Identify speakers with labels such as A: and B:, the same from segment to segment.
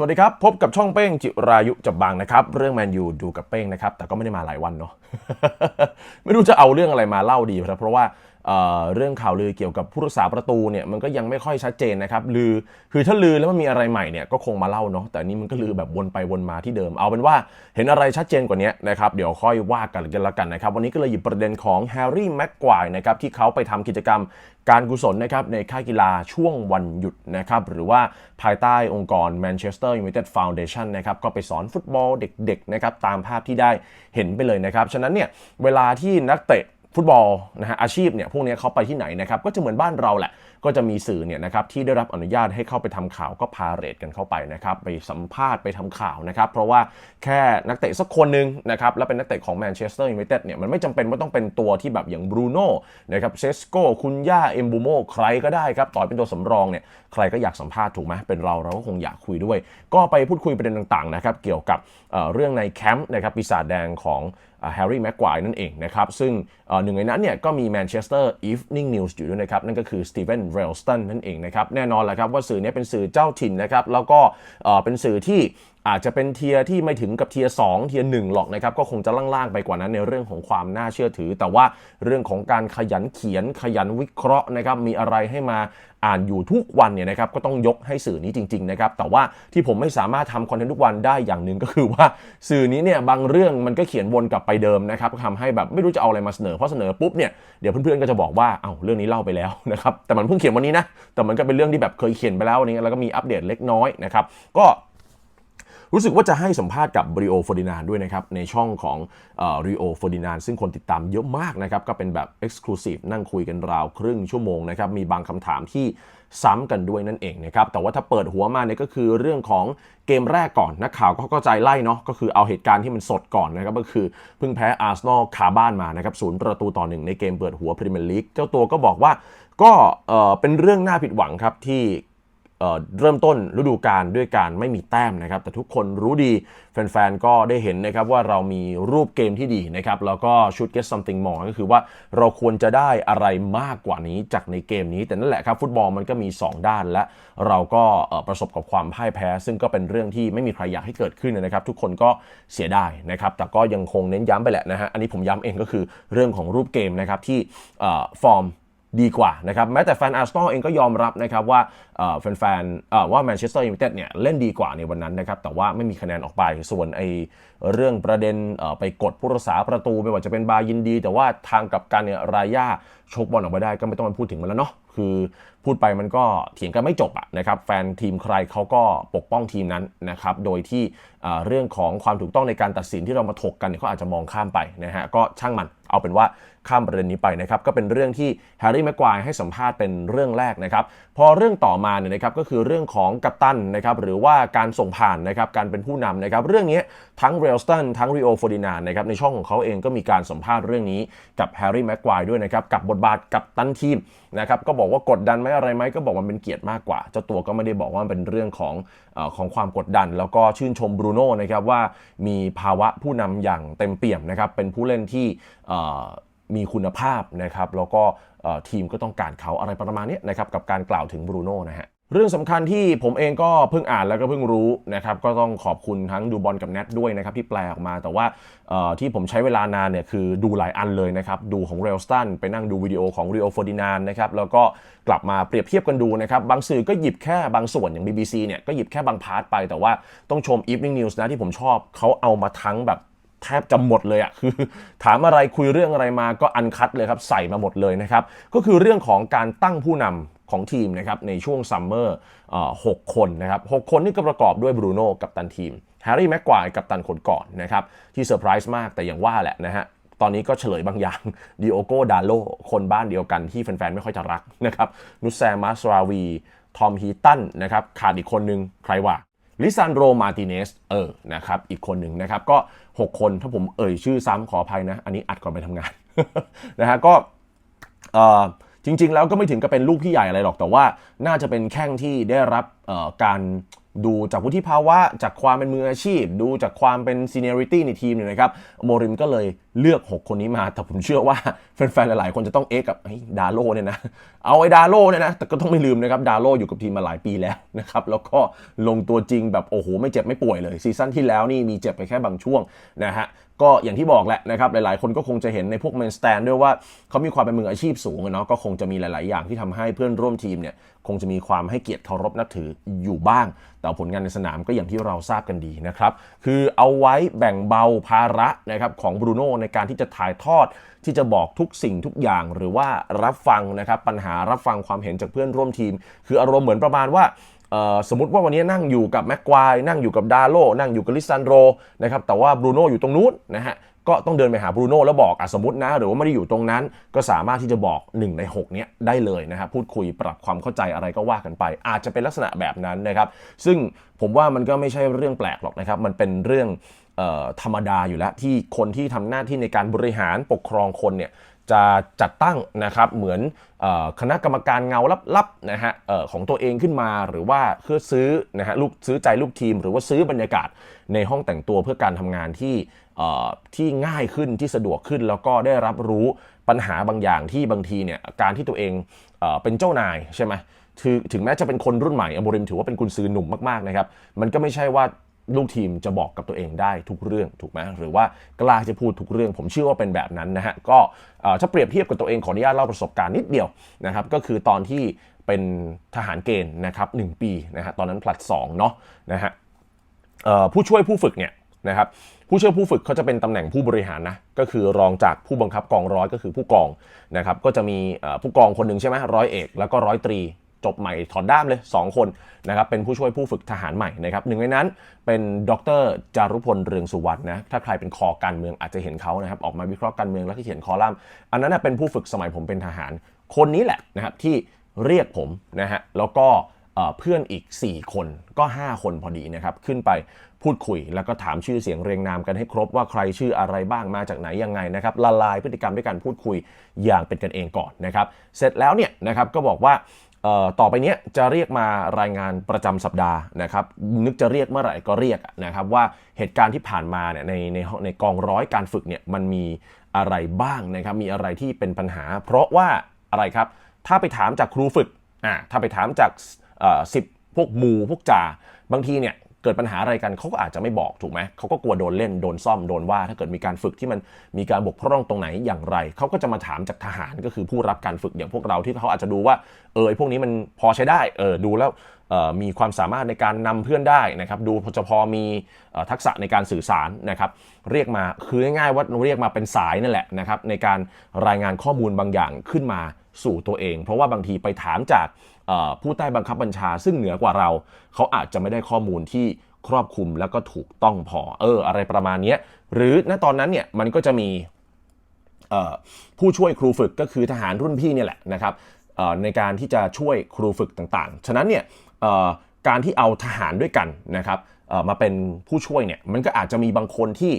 A: สวัสดีครับ พบกับช่องเป้งจิรายุจับบางนะครับ เรื่องแมนยูดูกับเป้งนะครับ แต่ก็ไม่ได้มาหลายวันเนาะไม่รู้จะเอาเรื่องอะไรมาเล่าดีครับเพราะว่า เเรื่องข่าวลือเกี่ยวกับผู้รักษาประตูเนี่ยมันก็ยังไม่ค่อยชัดเจนนะครับลือคือถ้าลือแล้วมันมีอะไรใหม่เนี่ยก็คงมาเล่าเนาะแต่นี่มันก็ลือแบบวนไปวนมาที่เดิม เอาเป็นว่าเห็นอะไรชัดเจนกว่านี้นะครับเดี๋ยวค่อยว่ากันกันละกันนะครับวันนี้ก็เลยหยิบประเด็นของแฮร์รี่แม็กควายนะครับที่เขาไปทำกิจกรรมการกุศลนะครับในค่ายกีฬาช่วงวันหยุดนะครับหรือว่าภายใต้องค์กร Manchester United Foundation นะครับก็ไปสอนฟุตบอลเด็กๆนะครับตามภาพที่ได้เห็นไปเลยนะครับ ฉะนั้นเนี่ยเวลาที่นักเตะ ฟุตบอลนะฮะอาชีพเนี่ยพวกนี้เขาไปที่ไหนนะครับก็จะเหมือนบ้านเราแหละ ก็จะมีสื่อเนี่ยนะครับที่ได้รับอนุญาตให้เข้าไปทำข่าวก็พาเรดกันเข้าไปนะครับไปสัมภาษณ์ไปทำข่าวนะครับเพราะว่าแค่นักเตะสักคนหนึ่งนะครับแล้วเป็นนักเตะของแมนเชสเตอร์ยูไนเต็ดเนี่ยมันไม่จำเป็นว่าต้องเป็นตัวที่แบบอย่างบรูโน่นะครับเซสโก้คุณย่าเอมบูโมใครก็ได้ครับต่อให้เป็นตัวสำรองเนี่ยใครก็อยากสัมภาษณ์ถูกไหมเป็นเราเราก็คงอยากคุยด้วย ก็ไปพูดคุยประเด็นต่างๆนะครับเกี่ยวกับเเรื่องในแคมป์นะครับปีศาจแดงของ แฮร์รี่แม็กควายนั่นเองนะครับ ซึ่งหนึ่งในนั้นเนี่ยก็มีแมนเชสเตอร์อีฟนิ่งนิวส์อยู่ด้วยนะครับ นั่นก็คือสตีเวนเรลสตันนั่นเองนะครับ แน่นอนแหละครับว่าสื่อเนี้เป็นสื่อเจ้าถิ่นนะครับ แล้วก็เป็นสื่อที่ อาจจะเป็นเทียที่ไม่ถึงกับเทียร์สเทียร์หหรอกนะครับก็คงจะล่างๆไปกว่านั้นในเรื่องของความน่าเชื่อถือ แต่ว่าเรื่องของการขยันเขียนขยันวิเคราะห์นะครับมีอะไรให้มาอ่านอยู่ทุกวันเนี่ยนะครับก็ต้องยกให้สื่อนี้จริงๆนะครับแต่ว่าที่ผมไม่สามารถทำคอนเทนต์ทุกวันได้อย่างหนึ่งก็คือว่าสื่อนี้เนี่ยบางเรื่องมันก็เขียนวนกลับไปเดิมนะครับทำให้แบบไม่รู้จะเอาอะไรมาเสนอเพราะเสนอปุ๊บเนี่ยเดี๋ยวเพื่อนๆก็จะบอกว่าเอ้าเรื่องนี้เล่าไปแล้วนะครับแต่มันเพิ่งเขียนวันนี้นะแต่มันก็เป็นเรื่องที่แบบเคยเขียนไปแล้วนี่แล้วก็มีอัปเดตเล็กน้อยนะครับก็ รู้สึกว่าจะให้สัมภาษณ์กับบริโอฟอร์ดินานด้วยนะครับ ในช่องของริโอฟอร์ดินานซึ่งคนติดตามเยอะมากนะครับ ก็เป็นแบบ Exclusive นั่งคุยกันราวครึ่งชั่วโมงนะครับ มีบางคำถามที่ซ้ำกันด้วยนั่นเองนะครับ แต่ว่าถ้าเปิดหัวมาเนี่ยก็คือเรื่องของเกมแรกก่อน นักข่าวก็เข้าใจไล่เนาะก็คือเอาเหตุการณ์ที่มันสดก่อนนะครับ ก็คือเพิ่งแพ้อาร์เซนอลคาบ้านมานะครับศูนย์ประตูต่อหนึ่งในเกมเปิดหัวพรีเมียร์ลีกเจ้าตัวก็บอกว่าก็เออเป็นเรื่องน่าผิดหวังครับที่ เริ่มต้นฤดูกาลด้วยการไม่มีแต้มนะครับ แต่ทุกคนรู้ดีแฟนๆ ก็ได้เห็นนะครับว่าเรามีรูปเกมที่ดีนะครับ แล้วก็ should get something more ก็คือว่าเราควรจะได้อะไรมากกว่านี้จากในเกมนี้ แต่นั่นแหละครับฟุตบอลมันก็มี 2 ด้านและเราก็ประสบกับความพ่ายแพ้ ซึ่งก็เป็นเรื่องที่ไม่มีใครอยากให้เกิดขึ้นนะครับ ทุกคนก็เสียดายนะครับ แต่ก็ยังคงเน้นย้ำไปแหละนะฮะอันนี้ผมย้ำเองก็คือเรื่องของรูปเกมนะครับที่ฟอร์ม ดีกว่านะครับแม้แต่แฟนอาร์เซนอลเองก็ยอมรับนะครับว่าแฟนๆว่าแมนเชสเตอร์ยูไนเต็ดเนี่ยเล่นดีกว่าในวันนั้นนะครับแต่ว่าไม่มีคะแนนออกไปส่วนไอเรื่องประเด็นไปกดผู้รักษาประตูไม่ว่าจะเป็นบายินดี แต่ว่าทางกลับกันเนี่ยรายา ชกบอลออกมาได้ก็ไม่ต้องมาพูดถึงมันแล้วเนาะคือพูดไปมันก็เถียงกันไม่จบอะนะครับแฟนทีมใครเขาก็ปกป้องทีมนั้นนะครับโดยที่เรื่องของความถูกต้องในการตัดสินที่เรามาถกกันเนี่ยเขาอาจจะมองข้ามไปนะฮะก็ช่างมันเอาเป็นว่าข้ามประเด็นนี้ไปนะครับก็เป็นเรื่องที่แฮร์รี่แม็กควายให้สัมภาษณ์เป็นเรื่องแรกนะครับพอเรื่องต่อมาเนี่ยนะครับก็คือเรื่องของกัปตันนะครับหรือว่าการส่งผ่านนะครับการเป็นผู้นำนะครับเรื่องนี้ทั้งเรลสตันทั้งริโอฟอร์ดินานนะครับในช่องของเขาเองก็มีการสัมภาษณ์เรื่องนี้กับแฮร์รี่แม็กควายด้วยนะครับกับบทบาทกับตันทีมนะครับก็บอกว่ากดดันไหมอะไรไหมก็บอกว่ามันเป็นเกียรติมากกว่า เจ้าตัวก็ไม่ได้บอกว่ามันเป็นเรื่องของอของความกดดัน แล้วก็ชื่นชมบรูโน่นะครับว่ามีภาวะผู้นำอย่างเต็มเปี่ยมนะครับเป็นผู้เล่นที่มีคุณภาพนะครับแล้วก็ทีมก็ต้องการเขาอะไรประมาณนี้นะครับกับการกล่าวถึงบรูโน่นะฮะ เรื่องสำคัญที่ผมเองก็เพิ่งอ่านแล้วก็เพิ่งรู้นะครับก็ต้องขอบคุณทั้งดูบอลกับแนทด้วยนะครับที่แปลออกมา แต่ว่าที่ผมใช้เวลานานเนี่ยคือดูหลายอันเลยนะครับดูของเรลสตันไปนั่งดูวิดีโอของเรียลฟอร์ดินานนะครับแล้วก็กลับมาเปรียบเทียบกันดูนะครับบางสื่อก็หยิบแค่บางส่วนอย่าง BBC เนี่ยก็หยิบแค่บางพาร์ทไป แต่ว่าต้องชม Evening News นะที่ผมชอบเขาเอามาทั้งแบบแทบจะหมดเลยอะ่ะคือถามอะไรคุยเรื่องอะไรมาก็อันคัดเลยครับใส่มาหมดเลยนะครับก็คือเรื่องของการตั้งผู้นำ ของทีมนะครับในช่วงซัมเมอร์หกคนนะครับหคนนี่ก็ประกอบด้วยบรูโน่กับตันทีมแฮร์รี่แม็กควายกับตันคนก่อนนะครับที่เซอร์ไพรส์มากแต่อย่างว่าแหละนะฮะตอนนี้ก็เฉลยบางอย่างดิโอโกดาโลคนบ้านเดียวกันที่แฟนๆ ไม่ค่อยจะรักนะครับนุสแซมัสราวี ทอมฮีตันนะครับขาดอีกคนนึงใครวะลิซานโดมาติเนสเออนะครับอีกคนหนึ่งนะครับก็ 6 คนถ้าผมเอ่ยชื่อซ้ำขออภัยนะ อันนี้อัดก่อนไปทำงานนะฮะก็เอ่อ จริง ๆ แล้วก็ไม่ถึงกับเป็นลูกพี่ใหญ่อะไรหรอก แต่ว่าน่าจะเป็นแข้งที่ได้รับการดูจากวุฒิภาวะ จากความเป็นมืออาชีพ ดูจากความเป็น seniority ในทีมเนี่ยนะครับโมริมก็เลยเลือก 6 คนนี้มา แต่ผมเชื่อว่าแฟนๆหลายๆ คนจะต้องเอ๊ะกับดาโลเนี่ยนะเอาไอ้ดาโลเนี่ยนะแต่ก็ต้องไม่ลืมนะครับดาโลอยู่กับทีมมาหลายปีแล้วนะครับแล้วก็ลงตัวจริงแบบโอ้โหไม่เจ็บไม่ป่วยเลยซีซั่นที่แล้วนี่มีเจ็บไปแค่บางช่วงนะฮะ ก็อย่างที่บอกแหละนะครับหลายๆ คนก็คงจะเห็นในพวกเมนสแตนด้วยว่าเขามีความเป็นมืออาชีพสูงเนาะก็คงจะมีหลาย ๆ อย่างที่ทำให้เพื่อนร่วมทีมเนี่ยคงจะมีความให้เกียรติเคารพนับถืออยู่บ้าง แต่ผลงานในสนามก็อย่างที่เราทราบกันดีนะครับ คือเอาไว้แบ่งเบาภาระนะครับของบรูโน่ในการที่จะถ่ายทอดที่จะบอกทุกสิ่งทุกอย่างหรือว่ารับฟังนะครับปัญหารับฟังความเห็นจากเพื่อนร่วมทีม คืออารมณ์เหมือนประมาณว่า สมมติว่าวันนี้นั่งอยู่กับแม็กควายนั่งอยู่กับดาโลนั่งอยู่กับลิซันโดนะครับแต่ว่าบรูโน่อยู่ตรงนู้นนะฮะก็ต้องเดินไปหาบรูโน่แล้วบอกอสมมตินะ หรือว่าไม่ได้อยู่ตรงนั้น ก็สามารถที่จะบอก 1 ใน 6 เนี้ยได้เลยนะครับพูดคุยปรับความเข้าใจอะไรก็ว่ากันไป อาจจะเป็นลักษณะแบบนั้นนะครับ ซึ่งผมว่ามันก็ไม่ใช่เรื่องแปลกหรอกนะครับ มันเป็นเรื่อง ธรรมดาอยู่แล้วที่คนที่ทำหน้าที่ในการบริหารปกครองคนเนี่ยจะจัดตั้งนะครับเหมือนคณะกรรมการเงาลับๆนะฮะของตัวเองขึ้นมาหรือว่าเพื่อซื้อนะฮะลูกซื้อใจลูกทีม หรือว่าซื้อบรรยากาศในห้องแต่งตัวเพื่อการทำงานที่ที่ง่ายขึ้นที่สะดวกขึ้น แล้วก็ได้รับรู้ปัญหาบางอย่างที่บางทีเนี่ยการที่ตัวเองเอเป็นเจ้านายใช่ไหมถึงแม้จะเป็นคนรุ่นใหม่อโมริมถือว่าเป็นกุนซือหนุ่มมากๆนะครับมันก็ไม่ใช่ว่า ลูกทีมจะบอกกับตัวเองได้ทุกเรื่องถูกไหมหรือว่ากล้าจะพูดทุกเรื่อง ผมเชื่อว่าเป็นแบบนั้นนะฮะก็ถ้าเปรียบเทียบกับตัวเองขออนุญาตเล่าประสบการณ์นิดเดียวนะครับก็คือตอนที่เป็นทหารเกณฑ์นะครับหปีนะฮะตอนนั้นผลัด2เนาะนะฮะผู้ช่วยผู้ฝึกเนี่ยนะครับผู้ช่วยผู้ฝึกเขาจะเป็นตำแหน่งผู้บริหารนะก็คือรองจากผู้บังคับกองร้อยก็คือผู้กองนะครับก็จะมีผู้กองคนหนึ่งใช่ไหมร้อยเอก แล้วก็ร้อยตรี จบใหม่ถอดด้ามเลย 2 คนนะครับเป็นผู้ช่วยผู้ฝึกทหารใหม่นะครับหนึ่งในนั้นเป็นดรจารุพลเรืองสุวรรณนะถ้าใครเป็นคอการเมืองอาจจะเห็นเขานะครับออกมาวิเคราะห์การเมืองแล้วที่เขียนคอลัมน์อันนั้นนะเป็นผู้ฝึกสมัยผมเป็นทหาร คนนี้แหละนะครับที่เรียกผมนะฮะแล้วก็เพื่อนอีก 4 คนก็ 5 คนพอดีนะครับ ขึ้นไปพูดคุย แล้วก็ถามชื่อเสียงเรียงนามกันให้ครบว่าใครชื่ออะไรบ้างมาจากไหนยังไงนะครับละลายพฤติกรรมด้วยการพูดคุยอย่างเป็นกันเองก่อนนะครับ เสร็จแล้วเนี่ยนะครับก็บอกว่า ต่อไปนี้จะเรียกมารายงานประจำสัปดาห์นะครับนึกจะเรียกเมื่อไหร่ก็เรียกนะครับว่าเหตุการณ์ที่ผ่านมาเนี่ยในในในกองร้อยการฝึกเนี่ยมันมีอะไรบ้างนะครับมีอะไรที่เป็นปัญหา เพราะว่าอะไรครับถ้าไปถามจากครูฝึกอ่าถ้าไปถามจากสิบพวกหมูพวกจ่าบางทีเนี่ย กิดปัญหาอะไรกันเขาก็อาจจะไม่บอกถูกไหมเขาก็กลัวโดนเล่นโดนซ่อมโดนว่า ถ้าเกิดมีการฝึกที่มันมีการบกพร่องตรงไหนอย่างไรเขาก็จะมาถามจากทหารก็คือผู้รับการฝึกอย่างพวกเราที่เขาอาจจะดูว่าเออพวกนี้มันพอใช้ได้เออดูแล้วมีความสามารถในการนำเพื่อนได้นะครับดูจะพอมีทักษะในการสื่อสารนะครับเรียกมาคือง่ายๆว่าเรียกมาเป็นสายนั่นแหละนะครับในการรายงานข้อมูลบางอย่างขึ้นมา สู่ตัวเอง เพราะว่าบางทีไปถามจากผู้ใต้บังคับบัญชา ซึ่งเหนือกว่าเรา เขาอาจจะไม่ได้ข้อมูลที่ครอบคลุมแล้วก็ถูกต้องพอเออ อะไรประมาณนี้หรือณตอนนั้นเนี่ยมันก็จะมีผู้ช่วยครูฝึกก็คือทหารรุ่นพี่เนี่ยแหละนะครับในการที่จะช่วยครูฝึกต่างๆ ฉะนั้นเนี่ยการที่เอาทหารด้วยกันนะครับมาเป็นผู้ช่วยเนี่ยมันก็อาจจะมีบางคนที่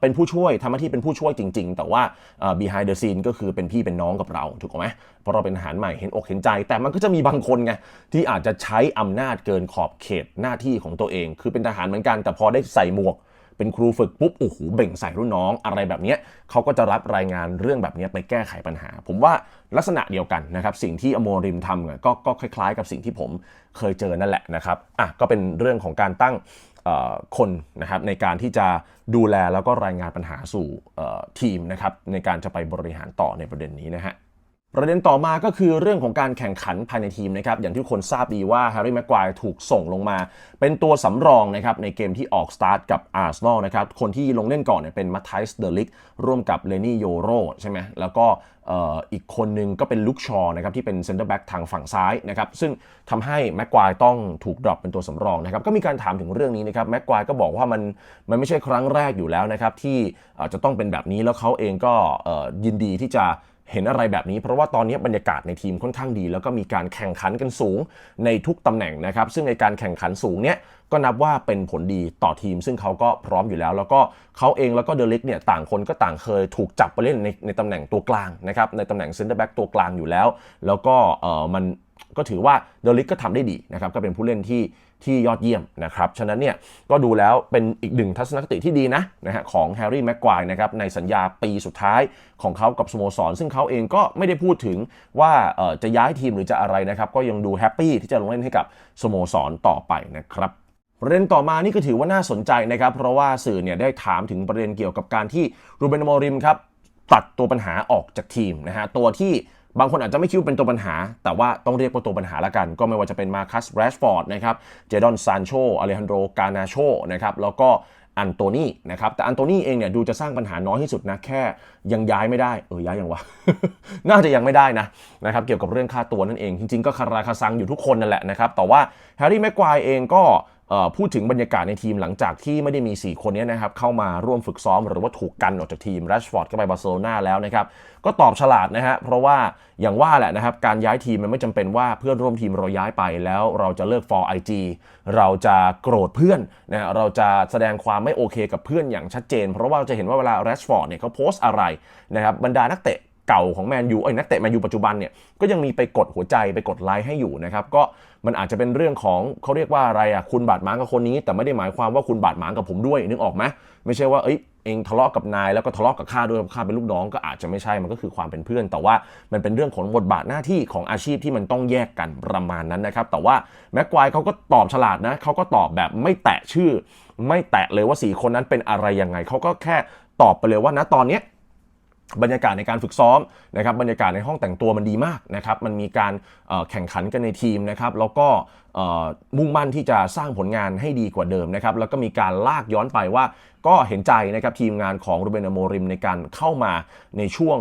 A: เป็นผู้ช่วยทำหน้าที่เป็นผู้ช่วยจริง ๆ แต่ว่าเอ่อ behind the scene ก็คือเป็นพี่เป็นน้องกับเราถูกไหมเพราะเราเป็นทหารใหม่เห็นอกเห็นใจ แต่มันก็จะมีบางคนไงที่อาจจะใช้อำนาจเกินขอบเขตหน้าที่ของตัวเอง คือเป็นทหารเหมือนกันแต่พอได้ใส่หมวกเป็นครูฝึกปุ๊บโอ้โหเบ่งใส่รุ่นน้องอะไรแบบนี้เขาก็จะรับรายงานเรื่องแบบนี้ไปแก้ไขปัญหา ผมว่าลักษณะเดียวกันนะครับสิ่งที่อโมริมทำก็ก็คล้ายๆ กับสิ่งที่ผมเคยเจอนั่นแหละนะครับอะก็เป็นเรื่องของการตั้ง คนนะครับในการที่จะดูแลแล้วก็รายงานปัญหาสู่ทีมนะครับในการจะไปบริหารต่อในประเด็นนี้นะฮะ ประเด็นต่อมาก็คือเรื่องของการแข่งขันภายในทีมนะครับอย่างที่คนทราบดีว่าแฮร์รี่แม็กควายถูกส่งลงมา เป็นตัวสำรองนะครับในเกมที่ออกสตาร์ทกับอาร์เซนอลนะครับคนที่ลงเล่นก่อนเนี่ยเป็นมัตไทส์เดลิกร่วมกับเลนี่โยโรใช่ไหมแล้วก็อีกคนนึงก็เป็นลุกชอนะครับที่เป็นเซนเตอร์แบ็กทางฝั่งซ้ายนะครับซึ่งทำให้แม็กควายต้องถูกดรอปเป็นตัวสำรองนะครับก็มีการถามถึงเรื่องนี้นะครับแม็กควายก็บอกว่ามันมันไม่ใช่ครั้งแรกอยู่แล้วนะครับที่จะต้องเป็นแบบนี้แล้วเขาเองก็ยินดีที่จะ เห็นอะไรแบบนี้เพราะว่าตอนนี้บรรยากาศในทีมค่อนข้างดี แล้วก็มีการแข่งขันกันสูงในทุกตำแหน่งนะครับ ซึ่งในการแข่งขันสูงเนี้ยก็นับว่าเป็นผลดีต่อทีม ซึ่งเขาก็พร้อมอยู่แล้ว แล้วก็เขาเองแล้วก็เดลิกเนี่ยต่างคนก็ต่างเคยถูกจับไปเล่นในในตำแหน่งตัวกลางนะครับในตำแหน่งเซนเตอร์แบ็กตัวกลางอยู่แล้ว แล้วก็เออมันก็ถือว่าเดลิกก็ทำได้ดีนะครับก็เป็นผู้เล่นที่ ที่ยอดเยี่ยมนะครับ ฉะนั้นเนี่ยก็ดูแล้วเป็นอีกหนึ่งทัศนคติที่ดีนะนะฮะของแฮร์รี่แม็กควายนะครับในสัญญาปีสุดท้ายของเขากับสโมสร ซึ่งเขาเองก็ไม่ได้พูดถึงว่าจะย้ายทีมหรือจะอะไรนะครับ ก็ยังดูแฮปปี้ที่จะลงเล่นให้กับสโมสรต่อไปนะครับประเด็นต่อมานี่ก็ถือว่าน่าสนใจนะครับ เพราะว่าสื่อเนี่ยได้ถามถึงประเด็นเกี่ยวกับการที่รูเบนอโมริมครับตัดตัวปัญหาออกจากทีมนะฮะตัวที่ บางคนอาจจะไม่คิดว่าเป็นตัวปัญหา แต่ว่าต้องเรียกว่าตัวปัญหาละกัน ก็ไม่ว่าจะเป็นมาคัสแรชฟอร์ดนะครับ เจดอนซานโชอเลฮันโดรกานาโชนะครับ แล้วก็อันโตนีนะครับ แต่อันโตนีเองเนี่ยดูจะสร้างปัญหาน้อยที่สุดนะ แค่ยังย้ายไม่ได้ เออ ย้ายยังวะ น่าจะยังไม่ได้นะนะครับ เกี่ยวกับเรื่องค่าตัวนั่นเอง จริงๆ ก็คาราคาซังอยู่ทุกคนนั่นแหละนะครับ แต่ว่าแฮร์รี่แม็กควายเองก็ พูดถึงบรรยากาศในทีมหลังจากที่ไม่ได้มี 4 คนนี้นะครับเข้ามาร่วมฝึกซ้อมหรือว่าถูกกันออกจากทีมแรชฟอร์ดก็ไปบาร์เซโลนาแล้วนะครับก็ตอบฉลาดนะฮะเพราะว่าอย่างว่าแหละนะครับการย้ายทีมมันไม่จำเป็นว่าเพื่อนร่วมทีมเราย้ายไปแล้วเราจะเลิก for IG เราจะโกรธเพื่อนนะเราจะแสดงความไม่โอเคกับเพื่อนอย่างชัดเจน เพราะว่าเราจะเห็นว่าเวลาแรชฟอร์ดเนี่ยเขาโพสต์อะไรนะครับบรรดานักเตะ เก่าของแมนยูไอ้นักเตะแมนยูปัจจุบันเนี่ยก็ยังมีไปกดหัวใจไปกดไลค์ให้อยู่นะครับก็มันอาจจะเป็นเรื่องของเขาเรียกว่าอะไรอะคุณบาดหมางกับคนนี้ แต่ไม่ได้หมายความว่าคุณบาดหมางกับผมด้วยนึกออกไหมไม่ใช่ว่าเอ้ยเองทะเลาะกับนายแล้วก็ทะเลาะกับข้าด้วยข้าเป็นลูกน้องก็อาจจะไม่ใช่มันก็คือความเป็นเพื่อน แต่ว่ามันเป็นเรื่องของบทบาทหน้าที่ของอาชีพที่มันต้องแยกกันประมาณนั้นนะครับแต่ว่าแม็กควายเขาก็ตอบฉลาดนะเขาก็ตอบแบบไม่แตะชื่อ ไม่แตะเลยว่าสี่คนนั้นเป็นอะไรยังไงเขาก็แค่ตอบไปเลยว่าณตอนเนี้ย บรรยากาศในการฝึกซ้อมนะครับบรรยากาศในห้องแต่งตัวมันดีมากนะครับมันมีการแข่งขันกันในทีมนะครับแล้วก็มุ่งมั่นที่จะสร้างผลงานให้ดีกว่าเดิมนะครับแล้วก็มีการลากย้อนไปว่า ก็เห็นใจนะครับทีมงานของรูเบนอโมริมในการเข้ามาในช่วง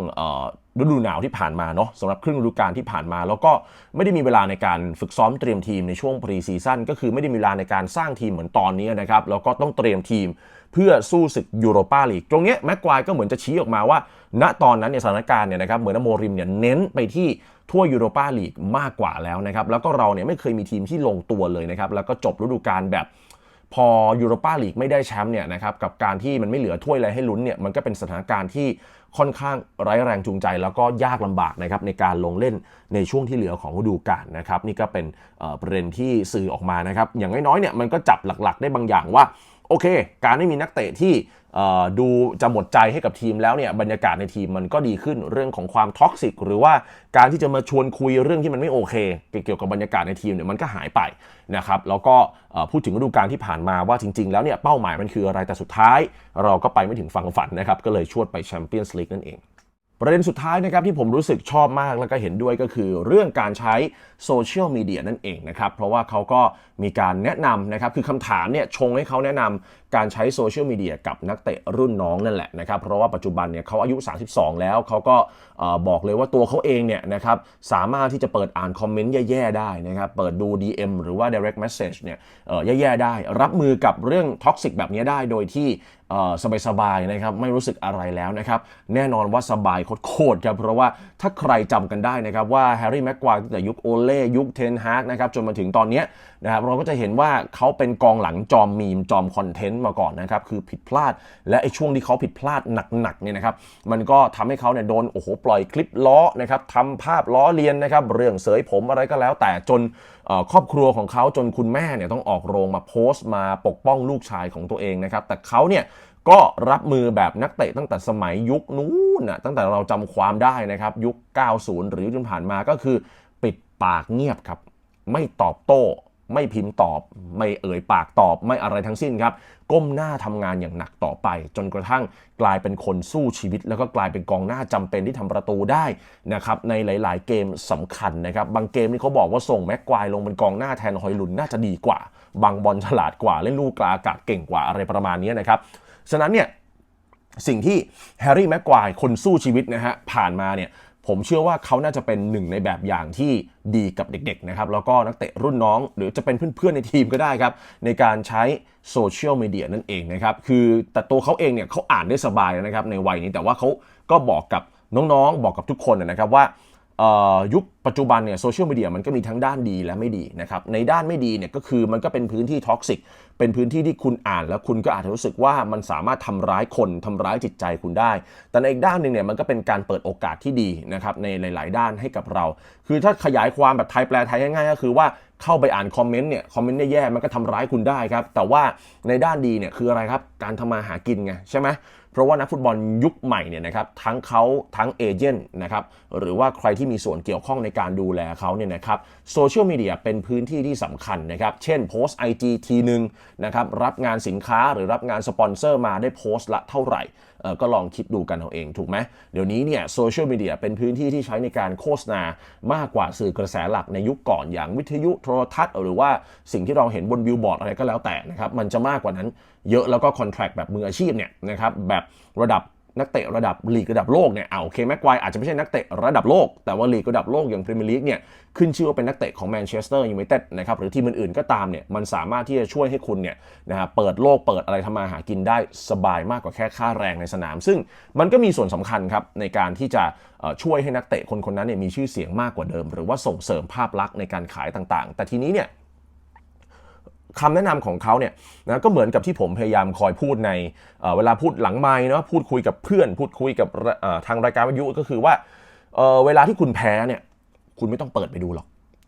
A: ฤดูหนาวที่ผ่านมาเนาะสำหรับครึ่งฤดูกาลที่ผ่านมา แล้วก็ไม่ได้มีเวลาในการฝึกซ้อมเตรียมทีมในช่วงพรีซีซั่นก็คือไม่ได้มีเวลาในการสร้างทีมเหมือนตอนนี้นะครับ แล้วก็ต้องเตรียมทีมเพื่อสู้ศึกยูโรปาลีกตรงนี้แม็กควายก็เหมือนจะชี้ออกมาว่า ณตอนนั้นเนี่ยสถานการณ์เนี่ยนะครับเหมือนอโมริมเนี่ยเน้นไปที่ทั่วยูโรปาลีกมากกว่าแล้วนะครับแล้วก็เราเนี่ยไม่เคยมีทีมที่ลงตัวเลยนะครับแล้วก็จบฤดูกาลแบบ พอยูโรปาลีกไม่ได้แชมป์เนี่ยนะครับกับการที่มันไม่เหลือถ้วยอะไรให้ลุ้นเนี่ยมันก็เป็นสถานการณ์ที่ค่อนข้างไร้แรงจูงใจ แล้วก็ยากลำบากนะครับในการลงเล่นในช่วงที่เหลือของฤดูกาลนะครับนี่ก็เป็นประเด็นที่สื่อออกมานะครับอย่างน้อยๆเนี่ยมันก็จับหลัก ๆ ได้บางอย่างว่า อเค การไม่มีนักเตะที่ดูจะหมดใจให้กับทีมแล้วเนี่ยบรรยากาศในทีมมันก็ดีขึ้นเรื่องของความท็อกซิกหรือว่าการที่จะมาชวนคุยเรื่องที่มันไม่โอเค เกี่ยวกับบรรยากาศในทีมเนี่ยมันก็หายไปนะครับแล้วก็พูดถึงฤดูกาลที่ผ่านมาว่าจริง ๆ แล้วเนี่ยเป้าหมายมันคืออะไรแต่สุดท้าย เราก็ไปไม่ถึงฝั่งฝันนะครับก็เลยชวดไปแชมเปี้ยนส์ลีกนั่นเอง ประเด็นสุดท้ายนะครับที่ผมรู้สึกชอบมากแล้วก็เห็นด้วยก็คือเรื่องการใช้โซเชียลมีเดียนั่นเองนะครับ เพราะว่าเขาก็มีการแนะนำนะครับ คือคำถามเนี่ยชงให้เขาแนะนำ การใช้โซเชียลมีเดียกับนักเตะรุ่นน้องนั่นแหละนะครับ เพราะว่าปัจจุบันเนี่ยเขาอายุ 32 แล้วเขาก็บอกเลยว่าตัวเขาเองเนี่ยนะครับสามารถที่จะเปิดอ่านคอมเมนต์แย่ๆได้นะครับ เปิดดู DM หรือว่า direct message เนี่ยแย่ๆได้ รับมือกับเรื่องท็อกซิกแบบนี้ได้โดยที่สบายๆนะครับไม่รู้สึกอะไรแล้วนะครับ แน่นอนว่าสบายโคตรๆครับเพราะว่าถ้าใครจำกันได้นะครับว่าแฮร์รี่แม็กควายตั้งแต่ยุคโอเล่ยุคเทนฮากนะครับจนมาถึงตอนนี้นะครับเราก็จะเห็นว่าเขาเป็นกองหลังจอมมีมจอมคอนเทนต์มาก่อนนะครับคือผิดพลาด และไอ้ช่วงที่เขาผิดพลาดหนักๆเนี่ยนะครับมันก็ทำให้เขาเนี่ยโดนโอ้โหปล่อยคลิปล้อนะครับทำภาพล้อเลียนนะครับเรื่องเสยผมอะไรก็แล้วแต่จนครอบครัวของเขาจนคุณแม่เนี่ยต้องออกโรงมาโพสต์มาปกป้องลูกชายของตัวเองนะครับแต่เขาเนี่ยก็รับมือแบบนักเตะตั้งแต่สมัยยุคนู้นนะตั้งแต่เราจำความได้นะครับ ยุค 90 หรือยุคผ่านมาก็คือ ปิดปากเงียบครับ ไม่ตอบโต้ ไม่พิมพ์ตอบ ไม่เอ่ยปากตอบไม่อะไรทั้งสิ้นครับก้มหน้าทำงานอย่างหนักต่อไป จนกระทั่งกลายเป็นคนสู้ชีวิต แล้วก็กลายเป็นกองหน้าจำเป็นที่ทำประตูได้นะครับในหลาย ๆ เกมสำคัญนะครับบางเกมนี่เขาบอกว่าส่งแม็กควายลงเป็นกองหน้าแทนฮอยลุนน่าจะดีกว่า บางบอลฉลาดกว่าเล่นลูกกลาอากาศเก่งกว่าอะไรประมาณนี้นะครับฉะนั้นเนี่ยสิ่งที่แฮร์รี่แม็กควายคนสู้ชีวิตนะฮะผ่านมาเนี่ย ผมเชื่อว่าเขาน่าจะเป็นหนึ่งในแบบอย่างที่ดีกับเด็กๆนะครับแล้วก็นักเตะรุ่นน้อง หรือจะเป็นเพื่อนๆในทีมก็ได้ครับ ในการใช้โซเชียลมีเดียนั่นเองนะครับ คือแต่ตัวเขาเองเนี่ยเขาอ่านได้สบายนะครับในวัยนี้แต่ว่าเขาก็บอกกับน้องๆ บอกกับทุกคนนะครับว่า ยุคปัจจุบันเนี่ยโซเชียลมีเดียมันก็มีทั้งด้านดีและไม่ดีนะครับในด้านไม่ดีเนี่ยก็คือมันก็เป็นพื้นที่ท็อกซิกเป็นพื้นที่ที่คุณอ่านแล้วคุณก็อาจจะรู้สึกว่ามันสามารถทำร้ายคนทำร้ายจิตใจคุณได้ แต่ในอีกด้านหนึ่งเนี่ยมันก็เป็นการเปิดโอกาสที่ดีนะครับในหลาย ๆ ด้านให้กับเรา คือถ้าขยายความแบบไทยแปลไทยง่ายๆก็คือว่าเข้าไปอ่านคอมเมนต์เนี่ยคอมเมนต์แย่ๆมันก็ทำร้ายคุณได้ครับแต่ว่าในด้านดีเนี่ยคืออะไรครับการทำมาหากินไงใช่ไหม เพราะว่านักฟุตบอลยุคใหม่เนี่ยนะครับทั้งเขาทั้งเอเจนต์นะครับหรือว่าใครที่มีส่วนเกี่ยวข้องในการดูแลเขาเนี่ยนะครับโซเชียลมีเดียเป็นพื้นที่ที่สำคัญนะครับเช่นโพสต์ IG ทีหนึ่งนะครับรับงานสินค้าหรือรับงานสปอนเซอร์มาได้โพสต์ละเท่าไหร่ ก็ลองคิดดูกันเอาเองถูกไหมเดี๋ยวนี้เนี่ยโซเชียลมีเดียเป็นพื้นที่ที่ใช้ในการโฆษณามากกว่าสื่อกระแสหลักในยุคก่อนอย่างวิทยุโทรทัศน์หรือว่าสิ่งที่เราเห็นบนบิลบอร์ดอะไรก็แล้วแต่นะครับมันจะมากกว่านั้นเยอะแล้วก็คอนแทรคแบบมืออาชีพเนี่ยนะครับแบบระดับ นักเตะระดับลีกระดับโลกเนี่ยเอาโอเคแม็กควายอาจจะไม่ใช่นักเตะระดับโลก แต่ว่าลีกระดับโลกอย่างพรีเมียร์ลีกเนี่ยขึ้นชื่อว่าเป็นนักเตะของแมนเชสเตอร์ยูไนเต็ดนะครับหรือทีมอื่นๆก็ตามเนี่ยมันสามารถที่จะช่วยให้คุณเนี่ยนะฮะเปิดโลกเปิดอะไรทำมาหากินได้สบายมากกว่าแค่ค่าแรงในสนาม ซึ่งมันก็มีส่วนสำคัญครับในการที่จะช่วยให้นักเตะคนคนนั้นเนี่ยมีชื่อเสียงมากกว่าเดิม หรือว่าส่งเสริมภาพลักษณ์ในการขายต่างๆ แต่ทีนี้เนี่ย คำแนะนำของเขาเนี่ยนะก็เหมือนกับที่ผมพยายามคอยพูดในเเวลาพูดหลังไม้เนาะพูดคุยกับเพื่อน พูดคุยกับทางรายการวิทยุก็คือว่าเเวลาที่คุณแพ้เนี่ยคุณไม่ต้องเปิดไปดูหรอก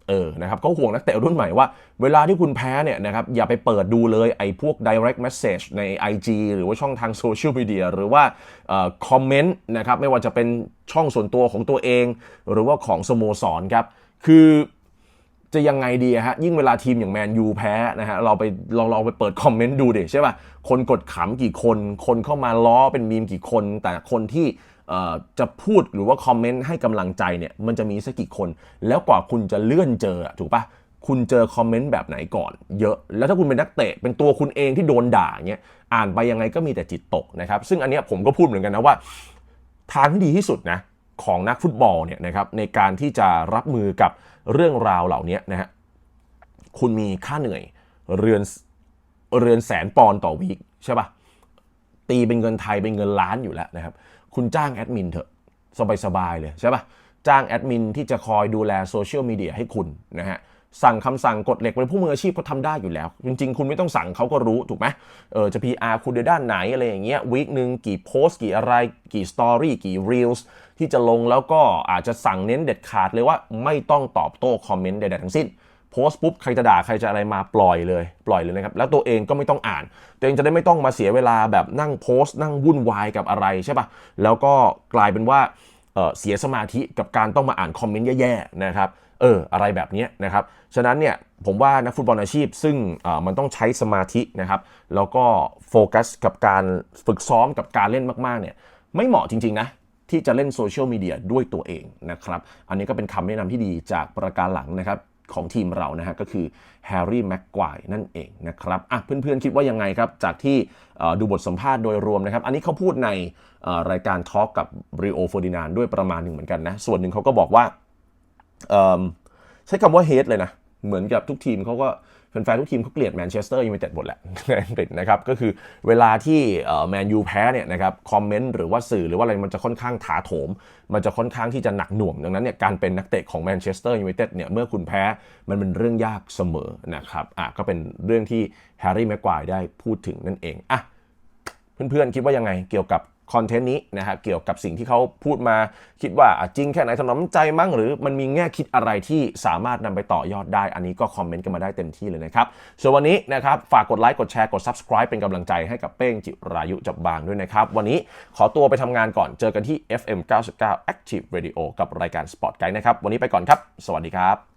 A: เออนะครับเขาห่วงนักเตะรุ่นใหม่ว่า เวลาที่คุณแพ้เนี่ยนะครับอย่าไปเปิดดูเลยไอ้พวก direct message ใน IG หรือว่าช่องทางโซเชียลมีเดียหรือว่าคอมเมนต์นะครับไม่ว่าจะเป็นช่องส่วนตัวของตัวเอง หรือว่าของสโมสรครับคือ จะยังไงดีอะฮะยิ่งเวลาทีมอย่างแมนยูแพ้นะฮะเราไปลองลองไปเปิดคอมเมนต์ดูดิใช่ป่ะคนกดขำกี่คน คนเข้ามาล้อเป็นมีมกี่คน แต่คนที่จะพูดหรือว่าคอมเมนต์ให้กำลังใจเนี่ยมันจะมีสักกี่คน แล้วกว่าคุณจะเลื่อนเจอถูกป่ะคุณเจอคอมเมนต์แบบไหนก่อน เยอะ แล้วถ้าคุณเป็นนักเตะเป็นตัวคุณเองที่โดนด่าเงี้ยอ่านไปยังไงก็มีแต่จิตตกนะครับซึ่งอันเนี้ยผมก็พูดเหมือนกันนะว่า ทางที่ดีที่สุดนะของนักฟุตบอลเนี่ยนะครับในการที่จะรับมือกับ เรื่องราวเหล่านี้นะฮะคุณมีค่าเหนื่อยเรือนเรือนแสนปอนต่อวีคใช่ปะตีเป็นเงินไทยเป็นเงินล้านอยู่แล้วนะครับ คุณจ้างแอดมินเถอะสบายๆเลยใช่ปะจ้างแอดมินที่จะคอยดูแลโซเชียลมีเดียให้คุณนะฮะ สั่งคำสั่งกฎเหล็กเป็นผู้มืออาชีพเขาทำได้อยู่แล้ว จริงๆ คุณไม่ต้องสั่งเขาก็รู้ถูกไหมเออจะ PR คุณในด้านไหนอะไรอย่างเงี้ยวีคหนึ่งกี่โพสต์กี่อะไรกี่สตอรี่กี่รีลส์ที่จะลงแล้วก็อาจจะสั่งเน้นเด็ดขาดเลยว่าไม่ต้องตอบโต้คอมเมนต์ใดๆทั้งสิ้นโพสต์ปุ๊บใครจะด่าใครจะอะไรมาปล่อยเลย ปล่อยเลยนะครับ แล้วตัวเองก็ไม่ต้องอ่าน ตัวเองจะได้ไม่ต้องมาเสียเวลาแบบนั่งโพสต์นั่งวุ่นวายกับอะไรใช่ปะแล้วก็กลายเป็นว่าเเสียสมาธิกับการต้องมาอ่านคอมเมนต์แย่ๆนะครับ เอออะไรแบบนี้นะครับ ฉะนั้นเนี่ยผมว่านักฟุตบอลอาชีพ ซึ่งมันต้องใช้สมาธินะครับ แล้วก็โฟกัสกับการฝึกซ้อมกับการเล่นมากๆเนี่ยไม่เหมาะจริง ๆ นะที่จะเล่นโซเชียลมีเดียด้วยตัวเองนะครับ อันนี้ก็เป็นคำแนะนำที่ดีจากประการหลังนะครับของทีมเรานะฮะก็คือแฮร์รี่แม็กควายนั่นเองนะครับอะเพื่อนๆคิดว่ายังไงครับ จากที่ดูบทสัมภาษณ์โดยรวมนะครับ อันนี้เขาพูดในรายการทอล์กกับริโอเฟอร์ดินานด้วยประมาณหนึ่งเหมือนกันนะ ส่วนหนึ่งเขาก็บอกว่า ใช้คำว่าเฮดเลยนะ เหมือนกับทุกทีมเขาก็แฟนๆทุกทีมเขาเกลียดแมนเชสเตอร์ยูไนเต็ดหมดแหละในอังกฤษนะครับ ก็คือเวลาที่แมนยูแพ้เนี่ยนะครับคอมเมนต์หรือว่าสื่อหรือว่าอะไรมันจะค่อนข้างถาโถม มันจะค่อนข้างที่จะหนักหน่วง ดังนั้นเนี่ยการเป็นนักเตะของแมนเชสเตอร์ยูไนเต็ดเนี่ยเมื่อคุณแพ้มันเป็นเรื่องยากเสมอนะครับอะก็เป็นเรื่องที่แฮร์รี่แม็กควายได้พูดถึงนั่นเองอะเพื่อนๆคิดว่ายังไงเกี่ยวกับ คอนเทนต์นี้นะฮะเกี่ยวกับสิ่งที่เขาพูดมาคิดว่าจริงแค่ไหนถนอมใจมั้งหรือมันมีแง่คิดอะไรที่สามารถนำไปต่อยอดได้ อันนี้ก็คอมเมนต์กันมาได้เต็มที่เลยนะครับส่วนวันนี้นะครับฝากกดไลค์กดแชร์กด subscribe เป็นกำลังใจให้กับเป้งจิรายุจับบางด้วยนะครับ วันนี้ขอตัวไปทำงานก่อนเจอกันที่ FM 99 Active Radio กับรายการ Spot Guide นะครับวันนี้ไปก่อนครับ สวัสดีครับ